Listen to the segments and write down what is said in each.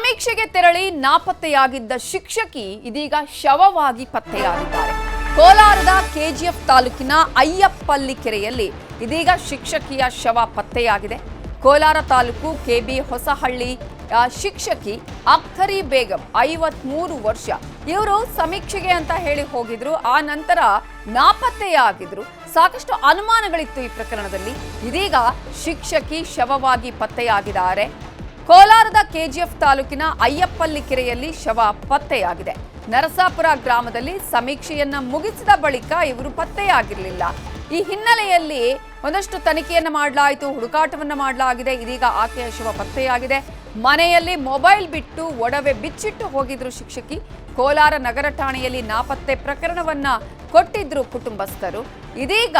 ಸಮೀಕ್ಷೆಗೆ ತೆರಳಿ ನಾಪತ್ತೆಯಾಗಿದ್ದ ಶಿಕ್ಷಕಿ ಇದೀಗ ಶವವಾಗಿ ಪತ್ತೆಯಾಗಿದ್ದಾರೆ. ಕೋಲಾರದ ಕೆಜಿಎಫ್ ತಾಲೂಕಿನ ಅಯ್ಯಪ್ಪಲ್ಲಿ ಕೆರೆಯಲ್ಲಿ ಇದೀಗ ಶಿಕ್ಷಕಿಯ ಶವ ಪತ್ತೆಯಾಗಿದೆ. ಕೋಲಾರ ತಾಲೂಕು ಕೆಬಿ ಹೊಸಹಳ್ಳಿ ಶಿಕ್ಷಕಿ ಅಖ್ತರಿ ಬೇಗಂ, ಐವತ್ಮೂರು ವರ್ಷ. ಇವರು ಸಮೀಕ್ಷೆಗೆ ಅಂತ ಹೇಳಿ ಹೋಗಿದ್ರು. ಆ ನಂತರ ನಾಪತ್ತೆಯಾಗಿದ್ರು. ಸಾಕಷ್ಟು ಅನುಮಾನಗಳಿತ್ತು ಈ ಪ್ರಕರಣದಲ್ಲಿ. ಇದೀಗ ಶಿಕ್ಷಕಿ ಶವವಾಗಿ ಪತ್ತೆಯಾಗಿದ್ದಾರೆ. ಕೋಲಾರದ ಕೆಜಿಎಫ್ ತಾಲೂಕಿನ ಅಯ್ಯಪ್ಪಲ್ಲಿ ಕೆರೆಯಲ್ಲಿ ಶವ ಪತ್ತೆಯಾಗಿದೆ. ನರಸಾಪುರ ಗ್ರಾಮದಲ್ಲಿ ಸಮೀಕ್ಷೆಯನ್ನ ಮುಗಿಸಿದ ಬಳಿಕ ಇವರು ಪತ್ತೆಯಾಗಿರಲಿಲ್ಲ. ಈ ಹಿನ್ನೆಲೆಯಲ್ಲಿ ಒಂದಷ್ಟು ತನಿಖೆಯನ್ನ ಮಾಡಲಾಯಿತು, ಹುಡುಕಾಟವನ್ನ ಮಾಡಲಾಗಿದೆ. ಇದೀಗ ಆಕೆಯ ಶವ ಪತ್ತೆಯಾಗಿದೆ. ಮನೆಯಲ್ಲಿ ಮೊಬೈಲ್ ಬಿಟ್ಟು ಒಡವೆ ಬಿಚ್ಚಿಟ್ಟು ಹೋಗಿದ್ರು ಶಿಕ್ಷಕಿ. ಕೋಲಾರ ನಗರ ಠಾಣೆಯಲ್ಲಿ ನಾಪತ್ತೆ ಪ್ರಕರಣವನ್ನ ಕೊಟ್ಟಿದ್ರು ಕುಟುಂಬಸ್ಥರು. ಇದೀಗ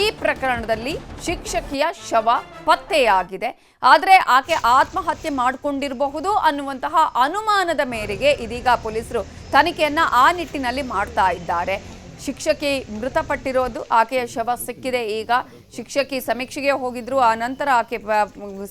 ಈ ಪ್ರಕರಣದಲ್ಲಿ ಶಿಕ್ಷಕಿಯ ಶವ ಪತ್ತೆಯಾಗಿದೆ. ಆದರೆ ಆಕೆ ಆತ್ಮಹತ್ಯೆ ಮಾಡಿಕೊಂಡಿರಬಹುದು ಅನ್ನುವಂತಹ ಅನುಮಾನದ ಮೇರೆಗೆ ಇದೀಗ ಪೊಲೀಸರು ತನಿಖೆಯನ್ನ ಆ ನಿಟ್ಟಿನಲ್ಲಿ ಮಾಡ್ತಾ ಇದ್ದಾರೆ. ಶಿಕ್ಷಕಿ ಮೃತಪಟ್ಟಿರೋದು ಆಕೆಯ ಶವ ಸಿಕ್ಕಿದೆ. ಈಗ ಶಿಕ್ಷಕಿ ಸಮೀಕ್ಷೆಗೆ ಹೋಗಿದ್ರು. ಆ ನಂತರ ಆಕೆ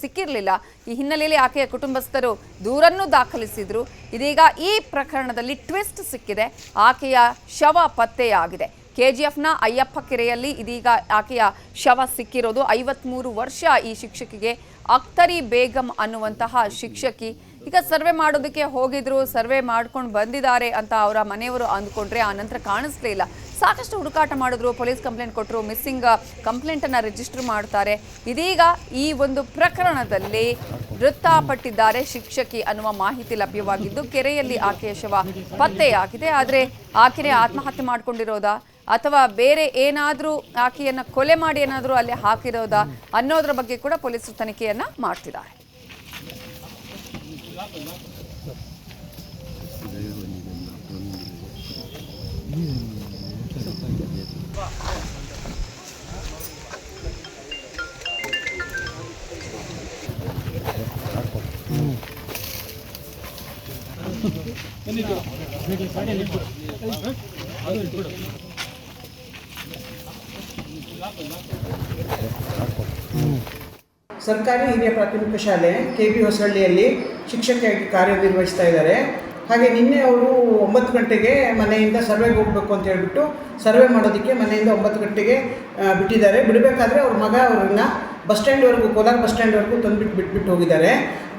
ಸಿಕ್ಕಿರಲಿಲ್ಲ. ಈ ಹಿನ್ನೆಲೆಯಲ್ಲಿ ಆಕೆಯ ಕುಟುಂಬಸ್ಥರು ದೂರನ್ನು ದಾಖಲಿಸಿದ್ರು. ಇದೀಗ ಈ ಪ್ರಕರಣದಲ್ಲಿ ಟ್ವಿಸ್ಟ್ ಸಿಕ್ಕಿದೆ. ಆಕೆಯ ಶವ ಪತ್ತೆಯಾಗಿದೆ. ಕೆ ಜಿ ಎಫ್ನ ಅಯ್ಯಪ್ಪ ಕೆರೆಯಲ್ಲಿ ಇದೀಗ ಆಕೆಯ ಶವ ಸಿಕ್ಕಿರೋದು ಐವತ್ತ್ಮೂರು ವರ್ಷ ಈ ಶಿಕ್ಷಕಿಗೆ ಅಕ್ತರಿ ಬೇಗಂ ಅನ್ನುವಂತಹ ಶಿಕ್ಷಕಿ ಈಗ ಸರ್ವೆ ಮಾಡೋದಕ್ಕೆ ಹೋಗಿದ್ರು, ಸರ್ವೆ ಮಾಡ್ಕೊಂಡು ಬಂದಿದ್ದಾರೆ ಅಂತ ಅವರ ಮನೆಯವರು ಅಂದ್ಕೊಂಡ್ರೆ ಆ ನಂತರ ಕಾಣಿಸ್ಲೇ ಇಲ್ಲ. ಸಾಕಷ್ಟು ಹುಡುಕಾಟ ಮಾಡಿದ್ರು, ಪೊಲೀಸ್ ಕಂಪ್ಲೇಂಟ್ ಕೊಟ್ಟರು ಮಿಸ್ಸಿಂಗ್ ಕಂಪ್ಲೇಂಟನ್ನು ರಿಜಿಸ್ಟರ್ ಮಾಡ್ತಾರೆ. ಇದೀಗ ಈ ಒಂದು ಪ್ರಕರಣದಲ್ಲಿ ಮೃತಪಟ್ಟಿದ್ದಾರೆ ಶಿಕ್ಷಕಿ ಅನ್ನುವ ಮಾಹಿತಿ ಲಭ್ಯವಾಗಿದ್ದು, ಕೆರೆಯಲ್ಲಿ ಆಕೆಯ ಶವ ಪತ್ತೆಯಾಗಿದೆ. ಆದರೆ ಆಕೆನೇ ಆತ್ಮಹತ್ಯೆ ಮಾಡ್ಕೊಂಡಿರೋದಾ? ಅಥವಾ ಬೇರೆ ಏನಾದರೂ ಆಕೆಯನ್ನು ಕೊಲೆ ಮಾಡಿ ಏನಾದರೂ ಅಲ್ಲಿ ಹಾಕಿರೋದಾ ಅನ್ನೋದ್ರ ಬಗ್ಗೆ ಕೂಡ ಪೊಲೀಸರು ತನಿಖೆಯನ್ನ ಮಾಡ್ತಿದ್ದಾರೆ. ಸರ್ಕಾರಿ ಹಿರಿಯ ಪ್ರಾಥಮಿಕ ಶಾಲೆ ಕೆ ಬಿ ಹೊಸಹಳ್ಳಿಯಲ್ಲಿ ಶಿಕ್ಷಕಿಯಾಗಿ ಕಾರ್ಯನಿರ್ವಹಿಸ್ತಾ ಇದ್ದಾರೆ. ಹಾಗೆ ನಿನ್ನೆ ಅವರು ಒಂಬತ್ತು ಗಂಟೆಗೆ ಮನೆಯಿಂದ ಸರ್ವೆಗೆ ಹೋಗಬೇಕು ಅಂತ ಹೇಳ್ಬಿಟ್ಟು ಸರ್ವೆ ಮಾಡೋದಕ್ಕೆ ಮನೆಯಿಂದ ಒಂಬತ್ತು ಗಂಟೆಗೆ ಬಿಟ್ಟಿದ್ದಾರೆ. ಬಿಡಬೇಕಾದ್ರೆ ಅವ್ರ ಮಗ ಅವ್ರನ್ನ ಬಸ್ ಸ್ಟ್ಯಾಂಡ್ವರೆಗೂ, ಕೋಲಾರ ಬಸ್ ಸ್ಟ್ಯಾಂಡ್ವರೆಗೂ ತಂದುಬಿಟ್ಟು ಬಿಟ್ಬಿಟ್ಟು ಹೋಗಿದ್ದಾರೆ.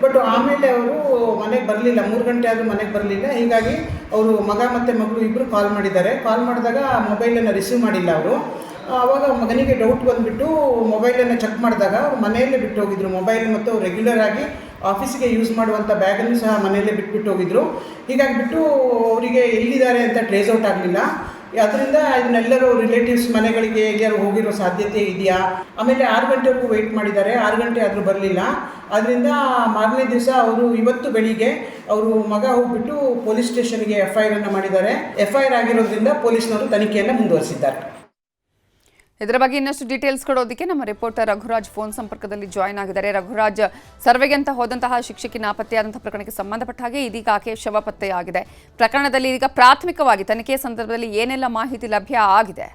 ಬಟ್ ಆಮೇಲೆ ಅವರು ಮನೆಗೆ ಬರಲಿಲ್ಲ. ಮೂರು ಗಂಟೆ ಆದರೂ ಮನೆಗೆ ಬರಲಿಲ್ಲ. ಹೀಗಾಗಿ ಅವರು ಮಗ ಮತ್ತು ಮಗಳು ಇಬ್ಬರು ಕಾಲ್ ಮಾಡಿದ್ದಾರೆ. ಕಾಲ್ ಮಾಡಿದಾಗ ಮೊಬೈಲನ್ನು ರಿಸೀವ್ ಮಾಡಿಲ್ಲ ಅವರು. ಆವಾಗ ಮಗನಿಗೆ ಡೌಟ್ ಬಂದುಬಿಟ್ಟು ಮೊಬೈಲನ್ನು ಚೆಕ್ ಮಾಡಿದಾಗ ಅವ್ರು ಮನೆಯಲ್ಲೇ ಬಿಟ್ಟು ಹೋಗಿದ್ರು ಮೊಬೈಲ್ ಮತ್ತು ರೆಗ್ಯುಲರ್ ಆಗಿ ಆಫೀಸಿಗೆ ಯೂಸ್ ಮಾಡುವಂಥ ಬ್ಯಾಗನ್ನು ಸಹ ಮನೆಯಲ್ಲೇ ಬಿಟ್ಬಿಟ್ಟು ಹೋಗಿದ್ರು. ಹೀಗಾಗಿಬಿಟ್ಟು ಅವರಿಗೆ ಎಲ್ಲಿದ್ದಾರೆ ಅಂತ ಟ್ರೇಸ್ ಔಟ್ ಆಗಲಿಲ್ಲ. ಅದರಿಂದ ಇದನ್ನೆಲ್ಲರೂ ರಿಲೇಟಿವ್ಸ್ ಮನೆಗಳಿಗೆ ಎಲ್ಲರೂ ಹೋಗಿರೋ ಸಾಧ್ಯತೆ ಇದೆಯಾ? ಆಮೇಲೆ ಆರು ಗಂಟೆವರೆಗೂ ವೆಯ್ಟ್ ಮಾಡಿದ್ದಾರೆ. ಆರು ಗಂಟೆ ಆದರೂ ಬರಲಿಲ್ಲ. ಅದರಿಂದ ಮಾರನೇ ದಿವಸ ಅವರು ಇವತ್ತು ಬೆಳಿಗ್ಗೆ ಅವರು ಮಗ ಹೋಗ್ಬಿಟ್ಟು ಪೊಲೀಸ್ ಸ್ಟೇಷನ್ಗೆ ಎಫ್ ಐ ಅನ್ನು ಮಾಡಿದ್ದಾರೆ. ಎಫ್ ಐ ಆರ್ ಆಗಿರೋದ್ರಿಂದ ಪೊಲೀಸ್ನವರು ತನಿಖೆಯನ್ನು ಮುಂದುವರಿಸಿದ್ದಾರೆ. ಇದರ ಬಗ್ಗೆ ಇನ್ನಷ್ಟು ಡೀಟೇಲ್ಸ್ ಕೊಡೋದಕ್ಕೆ ನಮ್ಮ ರಿಪೋರ್ಟರ್ ರಘುರಾಜ್ ಫೋನ್ ಸಂಪರ್ಕದಲ್ಲಿ ಜಾಯ್ನ್ ಆಗಿದ್ದಾರೆ. ರಘುರಾಜ್ ಸರ್ವೆಗೆ ಅಂತ ಹೋದಂತಹ ಶಿಕ್ಷಕಿ ನಾಪತ್ತೆಯಾದಂತಹ ಪ್ರಕರಣಕ್ಕೆ ಸಂಬಂಧಪಟ್ಟ ಹಾಗೆ ಇದೀಗ ಆಕೆ ಶವ ಪತ್ತೆಯಾಗಿದೆ. ಪ್ರಕರಣದಲ್ಲಿ ಈಗ ಪ್ರಾಥಮಿಕವಾಗಿ ತನಿಖೆಯ ಸಂದರ್ಭದಲ್ಲಿ ಏನೆಲ್ಲ ಮಾಹಿತಿ ಲಭ್ಯ ಆಗಿದೆ?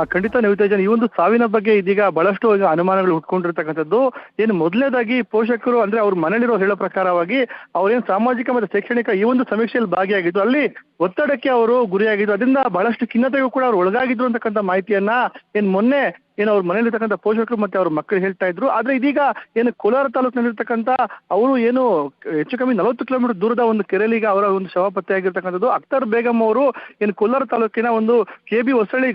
ಆ ಖಂಡಿತ ನಿವಿತೇಜನ್ ಈ ಒಂದು ಸಾವಿನ ಬಗ್ಗೆ ಇದೀಗ ಬಹಳಷ್ಟು ಅನುಮಾನಗಳು ಹುಟ್ಕೊಂಡಿರ್ತಕ್ಕಂಥದ್ದು. ಏನು ಮೊದಲನೇದಾಗಿ ಪೋಷಕರು ಅಂದ್ರೆ ಅವ್ರ ಮನೇಲಿರೋ ಹೇಳೋ ಪ್ರಕಾರವಾಗಿ ಅವ್ರೇನು ಸಾಮಾಜಿಕ ಮತ್ತು ಶೈಕ್ಷಣಿಕ ಈ ಒಂದು ಸಮೀಕ್ಷೆಯಲ್ಲಿ ಭಾಗಿಯಾಗಿದ್ದು, ಅಲ್ಲಿ ಒತ್ತಡಕ್ಕೆ ಅವರು ಗುರಿಯಾಗಿದ್ದು, ಅದರಿಂದ ಬಹಳಷ್ಟು ಖಿನ್ನತೆಗೂ ಕೂಡ ಅವ್ರು ಒಳಗಾಗಿದ್ರು ಅಂತಕ್ಕಂಥ ಮಾಹಿತಿಯನ್ನ ಏನ್ ಮೊನ್ನೆ ಏನು ಅವ್ರ ಮನೇಲಿರ್ತಕ್ಕಂಥ ಪೋಷಕರು ಮತ್ತೆ ಅವ್ರ ಮಕ್ಕಳು ಹೇಳ್ತಾ ಇದ್ರು. ಆದ್ರೆ ಇದೀಗ ಏನು ಕೋಲಾರ ತಾಲೂಕಿನಲ್ಲಿರ್ತಕ್ಕಂಥ ಅವರು ಏನು ಹೆಚ್ಚು ಕಮ್ಮಿ ನಲವತ್ತು ಕಿಲೋಮೀಟರ್ ದೂರದ ಒಂದು ಕೆರೆಯಲ್ಲಿ ಅವರ ಒಂದು ಶವ ಪತ್ತೆಯಾಗಿರ್ತಕ್ಕಂಥದ್ದು ಅಖ್ತರ್ ಬೇಗಂ ಅವರು ಏನು ಕೋಲಾರ ತಾಲೂಕಿನ ಒಂದು ಕೆ ಬಿ ಹೊಸಳ್ಳಿ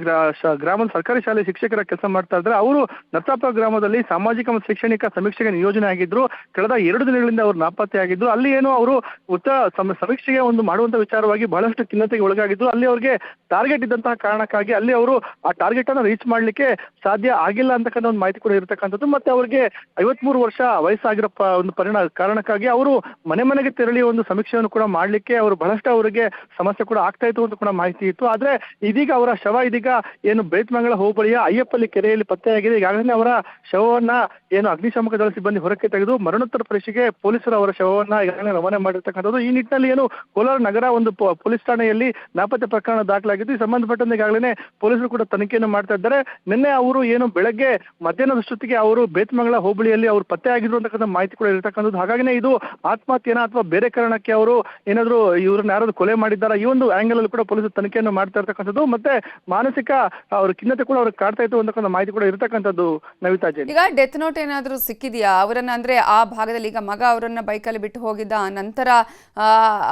ಗ್ರಾಮದ ಸರ್ಕಾರಿ ಶಾಲೆ ಶಿಕ್ಷಕರ ಕೆಲಸ ಮಾಡ್ತಾ ಇದ್ರೆ ಅವರು ನತ್ತಾಪುರ ಗ್ರಾಮದಲ್ಲಿ ಸಾಮಾಜಿಕ ಮತ್ತು ಶೈಕ್ಷಣಿಕ ಸಮೀಕ್ಷೆಗೆ ನಿಯೋಜನೆ ಆಗಿದ್ರು. ಕಳೆದ ಎರಡು ದಿನಗಳಿಂದ ಅವರು ನಾಪತ್ತೆ ಆಗಿದ್ರು ಅಲ್ಲಿ ಏನು ಅವರು ಉತ್ತ ಸಮ- ಸಮೀಕ್ಷೆಗೆ ಒಂದು ಮಾಡುವಂತ ವಿಚಾರವಾಗಿ ಬಹಳಷ್ಟು ಖಿನ್ನತೆಗೆ ಒಳಗಾಗಿದ್ರು. ಅಲ್ಲಿ ಅವರಿಗೆ ಟಾರ್ಗೆಟ್ ಇದ್ದಂತಹ ಕಾರಣಕ್ಕಾಗಿ ಅಲ್ಲಿ ಅವರು ಆ ಟಾರ್ಗೆಟ್ ಅನ್ನು ರೀಚ್ ಮಾಡ್ಲಿಕ್ಕೆ ಸಾಧ್ಯ ಆಗಿಲ್ಲ ಅಂತಕ್ಕಂಥ ಒಂದು ಮಾಹಿತಿ ಕೂಡ ಇರತಕ್ಕಂಥದ್ದು. ಮತ್ತೆ ಅವರಿಗೆ ಐವತ್ಮೂರು ವರ್ಷ ವಯಸ್ಸಾಗಿರೋ ಒಂದು ಪರಿಣಾಮ ಕಾರಣಕ್ಕಾಗಿ ಅವರು ಮನೆ ಮನೆಗೆ ತೆರಳಿ ಒಂದು ಸಮೀಕ್ಷೆಯನ್ನು ಕೂಡ ಮಾಡ್ಲಿಕ್ಕೆ ಅವರು ಬಹಳಷ್ಟು ಅವರಿಗೆ ಸಮಸ್ಯೆ ಕೂಡ ಆಗ್ತಾ ಇತ್ತು ಅಂತ ಕೂಡ ಮಾಹಿತಿ ಇತ್ತು. ಆದ್ರೆ ಇದೀಗ ಅವರ ಶವ ಇದೀಗ ಏನು ಬೇತ್ಮಂಗಳ ಹೋಬಳಿಯ ಅಯ್ಯಪ್ಪಲ್ಲಿ ಕೆರೆಯಲ್ಲಿ ಪತ್ತೆಯಾಗಿದೆ. ಈಗಾಗಲೇ ಅವರ ಶವವನ್ನ ಏನು ಅಗ್ನಿಶಾಮಕ ದಳ ಸಿಬ್ಬಂದಿ ಹೊರಕ್ಕೆ ತೆಗೆದು ಮರಣೋತ್ತರ ಪರೀಕ್ಷೆಗೆ ಪೊಲೀಸರು ಅವರ ಶವವನ್ನ ಈಗಾಗಲೇ ರವಾನೆ ಮಾಡಿರ್ತಕ್ಕಂಥದ್ದು. ಈ ನಿಟ್ಟಿನಲ್ಲಿ ಏನು ಕೋಲಾರ ನಗರ ಒಂದು ಪೊಲೀಸ್ ಠಾಣೆಯಲ್ಲಿ ನಾಪತ್ತೆ ಪ್ರಕರಣ ದಾಖಲಾಗಿದ್ದು ಈ ಸಂಬಂಧಪಟ್ಟಂತೆ ಈಗಾಗಲೇ ಪೊಲೀಸರು ಕೂಡ ತನಿಖೆಯನ್ನು ಮಾಡ್ತಾ ಇದ್ದಾರೆ. ನಿನ್ನೆ ಅವರು ಏನು ಬೆಳಗ್ಗೆ ಮಧ್ಯಾಹ್ನದಷ್ಟೊತ್ತಿಗೆ ಅವರು ಬೇತ್ಮಂಗಳ ಹೋಬಳಿಯಲ್ಲಿ ಅವರು ಪತ್ತೆ ಆಗಿದ್ರು ಅಂತಕ್ಕಂಥ ಮಾಹಿತಿ ಕೂಡ ಇರತಕ್ಕಂಥದ್ದು. ಹಾಗಾಗಿನೇ ಇದು ಆತ್ಮಹತ್ಯೆನ ಅಥವಾ ಬೇರೆ ಕಾರಣಕ್ಕೆ ಅವರು ಏನಾದ್ರು ಇವ್ರನ್ನ ಯಾರಾದ್ರು ಕೊಲೆ ಮಾಡಿದ್ದಾರಾ? ಈ ಒಂದು ಆಂಗಲ್ ಅಲ್ಲಿ ಕೂಡ ಪೊಲೀಸರು ತನಿಖೆಯನ್ನು ಮಾಡ್ತಾ ಇರ್ತಕ್ಕಂಥದ್ದು. ಮತ್ತೆ ಮಾನಸಿಕ ಅವ್ರ ಖಿನ್ನತೆ ಕೂಡ ಅವ್ರಿಗೆ ಕಾಡ್ತಾ ಇತ್ತು ಅಂತಕ್ಕಂಥ ಮಾಹಿತಿ ಕೂಡ ಇರತಕ್ಕಂಥದ್ದು ನವಿತಾ ಜೈನ್. ಈಗ ಡೆತ್ ನೋಟ್ ಏನಾದರೂ ಸಿಕ್ಕಿದೆಯಾ? ಅವರನ್ನ ಅಂದ್ರೆ ಆ ಭಾಗದಲ್ಲಿ ಈಗ ಮಗ ಅವರನ್ನ ಬೈಕಲ್ಲಿ ಬಿಟ್ಟು ಹೋಗಿದ್ದ ನಂತರ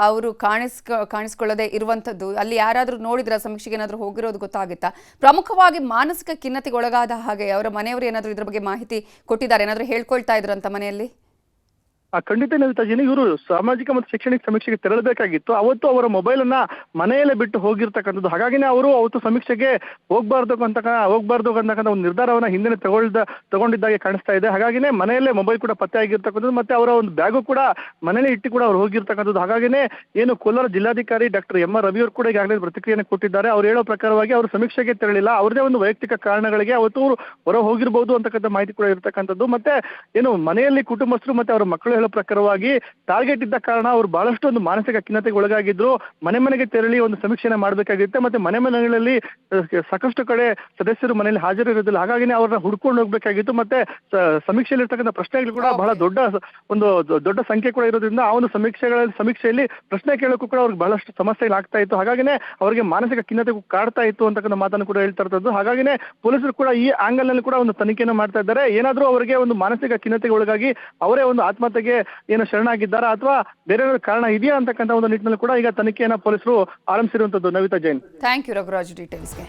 ಅವರು ಕಾಣಿಸ್ ಕಾಣಿಸ್ಕೊಳ್ಳದೆ ಇರುವಂಥದ್ದು, ಅಲ್ಲಿ ಯಾರಾದರೂ ನೋಡಿದ್ರ? ಸಮೀಕ್ಷೆಗೆ ಏನಾದರೂ ಹೋಗಿರೋದು ಗೊತ್ತಾಗುತ್ತಾ? ಪ್ರಮುಖವಾಗಿ ಮಾನಸಿಕ ಖಿನ್ನತೆಗೆ ಒಳಗಾದ ಹಾಗೆ ಅವರ ಮನೆಯವರು ಏನಾದರೂ ಇದ್ರ ಬಗ್ಗೆ ಮಾಹಿತಿ ಕೊಟ್ಟಿದ್ದಾರೆ ಏನಾದರೂ ಹೇಳ್ಕೊಳ್ತಾ ಇದ್ರು ಅಂತ ಮನೆಯಲ್ಲಿ? ಆ ಖಂಡಿತ ನೇತಾಜಿನ ಜೈನ್, ಇವರು ಸಾಮಾಜಿಕ ಮತ್ತು ಶೈಕ್ಷಣಿಕ ಸಮೀಕ್ಷೆಗೆ ತೆರಳಬೇಕಾಗಿತ್ತು. ಅವತ್ತು ಅವರ ಮೊಬೈಲ್ ಅನ್ನ ಮನೆಯಲ್ಲೇ ಬಿಟ್ಟು ಹೋಗಿರ್ತಕ್ಕಂಥದ್ದು. ಹಾಗಾಗಿನೇ ಅವರು ಅವತ್ತು ಸಮೀಕ್ಷೆಗೆ ಹೋಗ್ಬಾರ್ದು ಅಂತ ಹೋಗ್ಬಾರ್ದು ಅಂತಕ್ಕಂಥ ಒಂದು ನಿರ್ಧಾರವನ್ನ ಹಿಂದೆ ತಗೊಳ್ದ, ತಗೊಂಡಿದ್ದಾಗೆ ಕಾಣಿಸ್ತಾ ಇದೆ. ಹಾಗಾಗಿನೇ ಮನೆಯಲ್ಲೇ ಮೊಬೈಲ್ ಕೂಡ ಪತ್ತೆ ಆಗಿರ್ತಕ್ಕಂಥದ್ದು ಮತ್ತೆ ಅವರ ಒಂದು ಬ್ಯಾಗು ಕೂಡ ಮನೆಯಲ್ಲೇ ಇಟ್ಟು ಕೂಡ ಅವ್ರು ಹೋಗಿರ್ತಕ್ಕಂಥದ್ದು. ಹಾಗಾಗಿನೇ ಏನು ಕೋಲಾರ ಜಿಲ್ಲಾಧಿಕಾರಿ ಡಾಕ್ಟರ್ ಎಂ ಆರ್ ರವಿ ಅವರು ಕೂಡ ಈಗಾಗಲೇ ಪ್ರತಿಕ್ರಿಯೆಯನ್ನು ಕೊಟ್ಟಿದ್ದಾರೆ. ಅವ್ರು ಹೇಳೋ ಪ್ರಕಾರವಾಗಿ ಅವರು ಸಮೀಕ್ಷೆಗೆ ತೆರಳಿಲ್ಲ. ಅವ್ರದೇ ಒಂದು ವೈಯಕ್ತಿಕ ಕಾರಣಗಳಿಗೆ ಅವತ್ತು ಹೊರ ಹೋಗಿರ್ಬೋದು ಅಂತಕ್ಕಂಥ ಮಾಹಿತಿ ಕೂಡ ಇರ್ತಕ್ಕಂಥದ್ದು. ಮತ್ತೆ ಏನು ಮನೆಯಲ್ಲಿ ಕುಟುಂಬಸ್ಥರು ಮತ್ತೆ ಅವರ ಮಕ್ಕಳು ಹೇಳೋ ಪ್ರಕಾರವಾಗಿ ಟಾರ್ಗೆಟ್ ಇದ್ದ ಕಾರಣ ಅವರು ಬಹಳಷ್ಟು ಒಂದು ಮಾನಸಿಕ ಖಿನ್ನತೆಗೆ ಒಳಗಾಗಿದ್ರು. ಮನೆ ಮನೆಗೆ ತೆರಳಿ ಒಂದು ಸಮೀಕ್ಷೆ ಮಾಡಬೇಕಾಗಿರುತ್ತೆ ಮತ್ತೆ ಮನೆ ಮನೆಗಳಲ್ಲಿ ಸಾಕಷ್ಟು ಕಡೆ ಸದಸ್ಯರು ಮನೆಯಲ್ಲಿ ಹಾಜರಿರೋದಿಲ್ಲ. ಹಾಗಾಗಿ ಅವ್ರನ್ನ ಹುಡ್ಕೊಂಡು ಹೋಗ್ಬೇಕಾಗಿತ್ತು. ಮತ್ತೆ ಸಮೀಕ್ಷೆಯಲ್ಲಿ ಇರ್ತಕ್ಕಂಥ ಪ್ರಶ್ನೆಗಳು ಕೂಡ ಬಹಳ ದೊಡ್ಡ ಒಂದು ದೊಡ್ಡ ಸಂಖ್ಯೆ ಕೂಡ ಇರೋದ್ರಿಂದ ಆ ಒಂದು ಸಮೀಕ್ಷೆಗಳ ಸಮೀಕ್ಷೆಯಲ್ಲಿ ಪ್ರಶ್ನೆ ಕೇಳೋಕ್ಕೂ ಕೂಡ ಅವ್ರಿಗೆ ಬಹಳಷ್ಟು ಸಮಸ್ಯೆಗಳು ಆಗ್ತಾ ಇತ್ತು. ಹಾಗಾಗಿನೇ ಅವರಿಗೆ ಮಾನಸಿಕ ಖಿನ್ನತೆಗೂ ಕಾಡ್ತಾ ಇತ್ತು ಅಂತಕ್ಕಂಥ ಮಾತನ್ನು ಕೂಡ ಹೇಳ್ತಾ ಇರ್ತದ್ದು. ಹಾಗಾಗಿನೇ ಪೊಲೀಸರು ಕೂಡ ಈ ಆಂಗಲ್ನಲ್ಲಿ ಕೂಡ ಒಂದು ತನಿಖೆಯನ್ನು ಮಾಡ್ತಾ ಇದ್ದಾರೆ. ಏನಾದರೂ ಅವರಿಗೆ ಒಂದು ಮಾನಸಿಕ ಖಿನ್ನತೆಗೆ ಒಳಗಾಗಿ ಅವರೇ ಒಂದು ಆತ್ಮಹತ್ಯೆಗೆ ಏನು ಶರಣಾಗಿದ್ದಾರಾ ಅಥವಾ ಬೇರೆ ಕಾರಣ ಇದೆಯಾ ಅಂತಕ್ಕಂಥ ಒಂದು ನಿಟ್ಟಿನಲ್ಲಿ ಕೂಡ ಈಗ ತನಿಖೆಯನ್ನ ಪೊಲೀಸರು ಆರಂಭಿಸಿರುವಂತದ್ದು ನವಿತಾ ಜೈನ್. Thank you Raghuraj ಡೀಟೇಲ್ಸ್ಗೆ